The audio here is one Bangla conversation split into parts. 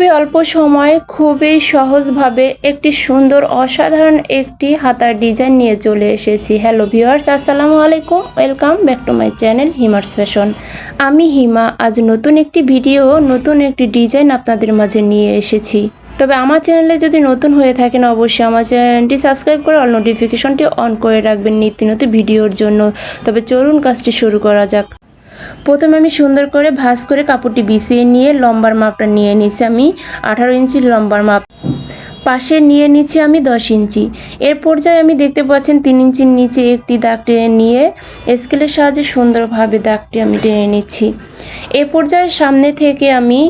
খুবই অল্প সময় খুবই সহজভাবে একটি সুন্দর, অসাধারণ একটি হাতার ডিজাইন নিয়ে চলে এসেছি। হ্যালো ভিউয়ার্স আসসালামু আলাইকুম। Welcome back to my channel Hima's fashion আমি হিমা, আজ নতুন একটি ভিডিও নতুন একটি ডিজাইন আপনাদের মাঝে নিয়ে এসেছি। তবে আমার চ্যানেলে যদি নতুন হয়ে থাকেন, অবশ্যই আমার চ্যানেলটি সাবস্ক্রাইব করে অল নোটিফিকেশনটি অন করে রাখবেন নিত্য নতুন ভিডিওর জন্য। তবে চলুন কাজটি শুরু করা যাক। প্রথমে আমি সুন্দর করে ভাঁজ করে কাপড়টি বিছিয়ে নিয়ে লম্বার মাপটা নিয়ে নিয়েছি আমি আঠারো ইঞ্চি লম্বার মাপ। পাশে নিয়ে নিচ্ছি আমি দশ ইঞ্চি। এর পর্যায়ে আমি দেখতে পাচ্ছেন তিন ইঞ্চির নিচে একটি দাগ টেনে নিয়ে স্কেলের সাহায্যে সুন্দরভাবে দাগটি আমি টেনে নিচ্ছি। এ পর্যায়ে সামনে থেকে আমি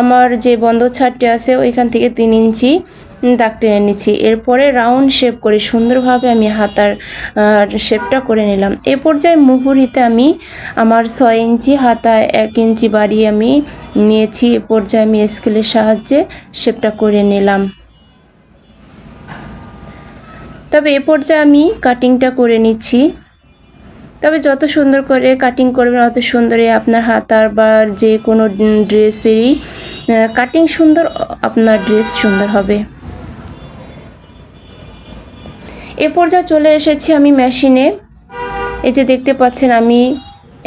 আমার যে বন্ধ ছাড়টি আছে ওইখান থেকে তিন ইঞ্চি দাগ টেনে নিচ্ছি। এরপরে রাউন্ড শেপ করে সুন্দরভাবে আমি হাতার শেপটা করে নিলাম। এ পর্যায়ে মুহুরিতে আমি আমার ছয় ইঞ্চি হাতায় এক ইঞ্চি বাড়িয়ে আমি নিয়েছি। এ পর্যায়ে আমি স্কেলের সাহায্যে শেপটা করে নিলাম। তবে এ পর্যায়ে আমি কাটিংটা করে নিচ্ছি। তবে যত সুন্দর করে কাটিং করবেন, অত সুন্দরই আপনার হাতার বা যে কোনো ড্রেসেরই কাটিং সুন্দর, আপনার ড্রেস সুন্দর হবে। এ পর্যায়ে চলে এসেছি আমি মেশিনে। এই যে দেখতে পাচ্ছেন আমি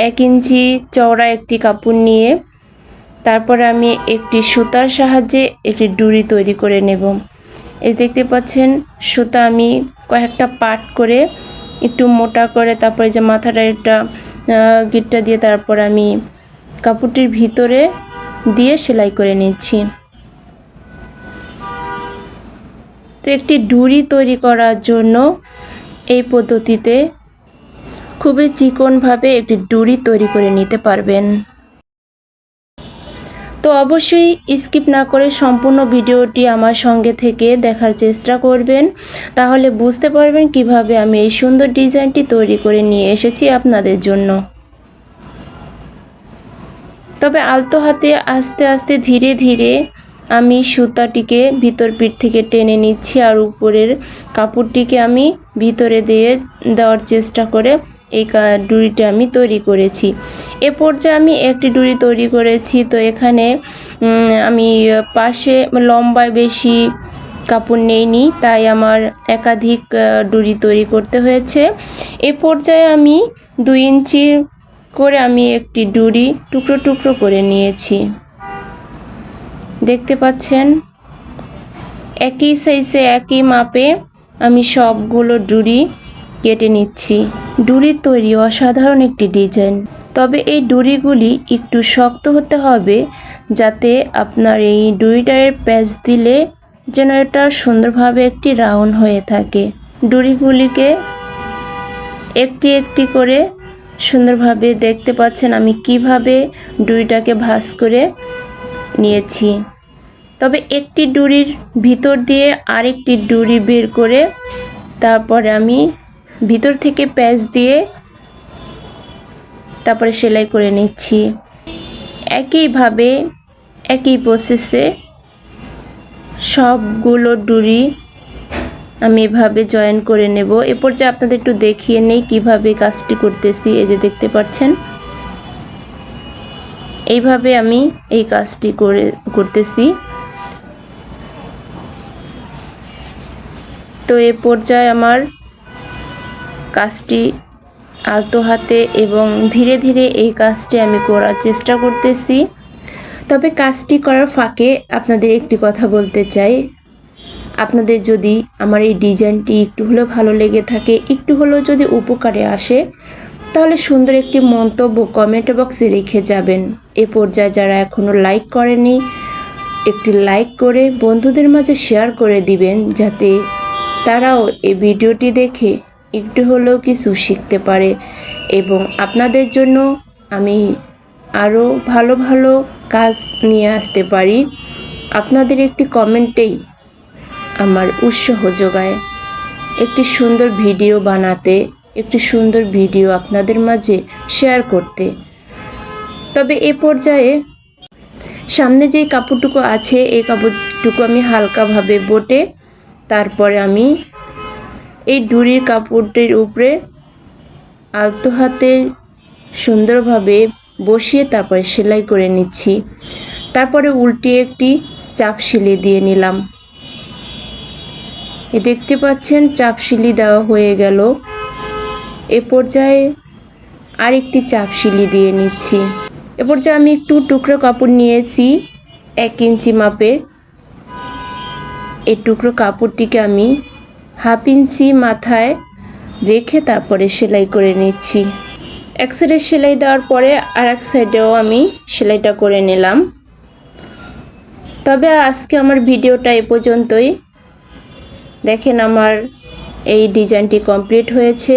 এক ইঞ্চি চওড়া একটি কাপড় নিয়ে, তারপরে আমি একটি সুতার সাহায্যে একটি ডুরি তৈরি করে নেব। এই দেখতে পাচ্ছেন, সুতা আমি কয়েকটা পাট করে একটু মোটা করে, তারপরে যে মাথাটা একটা গিটটা দিয়ে তারপর আমি কাপড়টির ভিতরে দিয়ে সেলাই করে নিচ্ছি। তো একটি ডুরি তৈরি করার জন্য এই পদ্ধতিতে খুবই চিকনভাবে একটি ডুরি তৈরি করে নিতে পারবেন। তো অবশ্যই স্কিপ না করে সম্পূর্ণ ভিডিওটি আমার সঙ্গে থেকে দেখার চেষ্টা করবেন। তাহলে বুঝতে পারবেন কীভাবে আমি এই সুন্দর ডিজাইনটি তৈরি করে নিয়ে এসেছি আপনাদের জন্য। তবে আলতো হাতে আস্তে আস্তে ধীরে ধীরে আমি সুতাটিকে ভিতর পিঠ থেকে টেনে নিচ্ছি আর উপরের কাপড়টিকে আমি ভিতরে দিয়ে দেওয়ার চেষ্টা করে এই ডুরিটা আমি তৈরি করেছি। এ পর্যায়ে আমি একটি ডুরি তৈরি করেছি। তো এখানে আমি পাশে লম্বায় বেশি কাপড় নেইনি, তাই আমার একাধিক ডুরি তৈরি করতে হয়েছে। এ পর্যায়ে আমি দুই ইঞ্চি করে আমি একটি ডুরি টুকরো টুকরো করে নিয়েছি। দেখতে পাচ্ছেন? একই সাইজে একই মাপে আমি সবগুলো ডুরি কেটে নিচ্ছি। ডুরির তৈরি অসাধারণ একটি ডিজাইন তবে এই ডুরিগুলি একটু শক্ত হতে হবে যাতে আপনার এই ডুরিটার প্যাচ দিলে যেন এটা সুন্দরভাবে একটি রাউন্ড হয়ে থাকে। ডুরিগুলিকে একটি একটি করে সুন্দরভাবে দেখতে পাচ্ছেন আমি কীভাবে ডুরিটাকে ভাস করে নিয়েছি। তবে একটি ডুরির ভিতর দিয়ে আরেকটি ডুরি বের করে তারপরে আমি ভিতর থেকে প্যাচ দিয়ে তারপরে সেলাই করে নিচ্ছি। একইভাবে, একই প্রসেসে সবগুলো ডুরি আমি এভাবে জয়েন করে নেব। এরপর যে আপনাদের একটু দেখিয়ে নেই কীভাবে কাজটি করতেছি, এই যে দেখতে পাচ্ছেন। এইভাবে আমি এই কাজটি করে, করতেছি। তো এ পর্যায়ে আমার কাজটি আলতো হাতে এবং ধীরে ধীরে এই কাজটি আমি করার চেষ্টা করতেছি। তবে কাজটি করার ফাঁকে আপনাদের একটি কথা বলতে চাই। আপনাদের যদি আমার এই ডিজাইনটি একটু হলেও ভালো লেগে থাকে, একটু হলেও যদি উপকারে আসে তাহলে সুন্দর একটি মন্তব্য কমেন্ট বক্সে রেখে যাবেন। এ পর্যায়ে যারা এখনও লাইক করেনি একটি লাইক করে বন্ধুদের মাঝে শেয়ার করে দিবেন, যাতে তারাও এই ভিডিওটি দেখে একটু হলেও কিছু শিখতে পারে। এবং আপনাদের জন্য আমি আরও ভালো ভালো কাজ নিয়ে আসতে পারি। আপনাদের একটি কমেন্টেই আমার উৎসাহ যোগায়। একটি সুন্দর ভিডিও বানাতে একটি সুন্দর ভিডিও আপনাদের মাঝে শেয়ার করতে। তবে এ পর্যায়ে সামনে যেই কাপড়টুকু আছে, এই কাপড়টুকু আমি হালকাভাবে বটে। তারপরে আমি এই ডুরির কাপড়টির উপরে আলতো হাতে সুন্দরভাবে বসিয়ে তারপরে সেলাই করে নিচ্ছি। তারপরে উল্টিয়ে একটি চাপ সিলি দিয়ে নিলাম। দেখতে পাচ্ছেন, চাপ সিলি দেওয়া হয়ে গেল। এ পর্যায়ে আরেকটি চাপ সিলি দিয়ে নিচ্ছি। এ পর্যায়ে আমি একটু টুকরো কাপড় নিয়েছি, এক ইঞ্চি মাপের। এই টুকরো কাপড়টিকে আমি হাফ ইঞ্চি মাথায় রেখে তারপরে সেলাই করে নিচ্ছি। এক সাইডে সেলাই দেওয়ার পরে আর এক সাইডেও আমি সেলাইটা করে নিলাম। তবে আজকে আমার ভিডিওটা এ পর্যন্তই। দেখেন আমার এই ডিজাইনটি কমপ্লিট হয়েছে।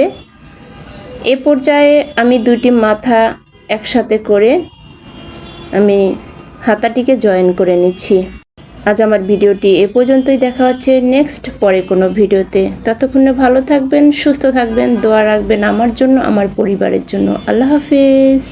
এ পর্যায়ে আমি দুইটি মাথা একসাথে করে আমি হাতাটিকে জয়েন করে নিচ্ছি। আজ আমার ভিডিওটি এ পর্যন্তই দেখা হচ্ছে নেক্সট পরে কোনো ভিডিওতে। ততক্ষণে ভালো থাকবেন, সুস্থ থাকবেন, দোয়া রাখবেন আমার জন্য, আমার পরিবারের জন্য। আল্লাহ হাফিজ।